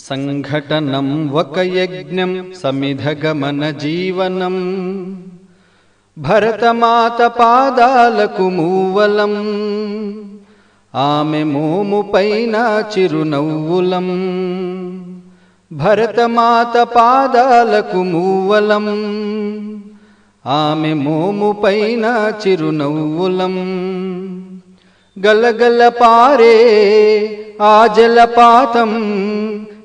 సంఘటనం ఒక యజ్ఞం సమిధగమన జీవనం భరతమాత పాదాలకు మూవలం ఆమె మోము పైన చిరునవ్వులం భరతమాత పాదాలకు మూవలం ఆమె మోము పైన చిరునవ్వులం గలగల పారే ఆ జలపాతం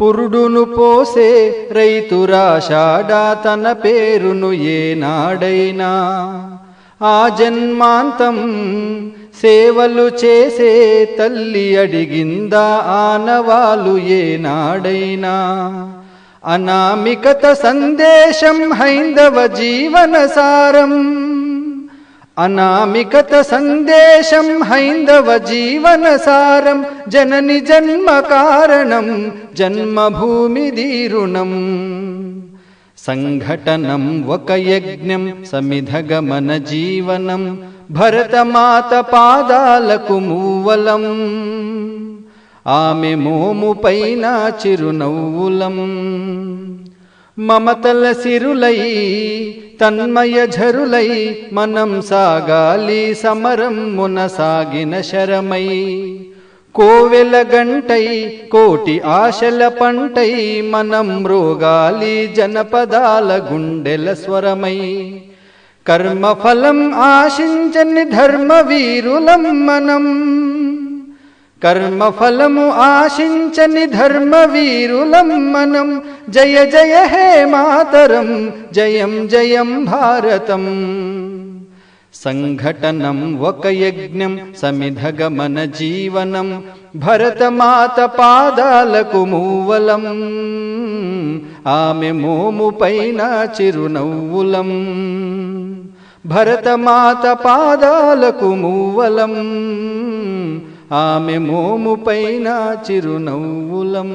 పురుడును పోసే రైతురాషాడా తన పేరును ఏనాడైనా. ఆ జన్మాంతం సేవలు చేసే తల్లి అడిగిందా ఆనవాలు ఏనాడైనా. అనామికత సందేశం హైందవ జీవన సారం అనామికత సందేశం హైందవ జీవన సారం జనని జన్మ కారణం జన్మభూమి దీరుణం. సంఘటనం ఒక యజ్ఞం సమిధగమన జీవనం భరతమాత పాదాలకు మూవలం. ఆమె మోము పైన చిరునవ్వులం. మమతల సిరులై తన్మయ ఝరులై మనం సాగాలి సమరం మునసాగిన శరమై. కోవెల గంటై కోటి ఆశల పంటై మనం రోగాలి జనపదాల గుండెల స్వరమై. కర్మఫలం ఆశించని ధర్మ వీరులం మనం కర్మఫలము ఆశించని ధర్మ వీరులం మనం జయ జయ హే మాతరం జయం జయం భారతం. సంఘటనం ఒక యజ్ఞం సమిధగమన జీవనం. భరతమాత పాదాలకు మూవలం. ఆమె మోము పైన చిరునవ్వులం. భరతమాత పాదాలకు మూవలం. ఆమె మోము పైన చిరునవ్వులం.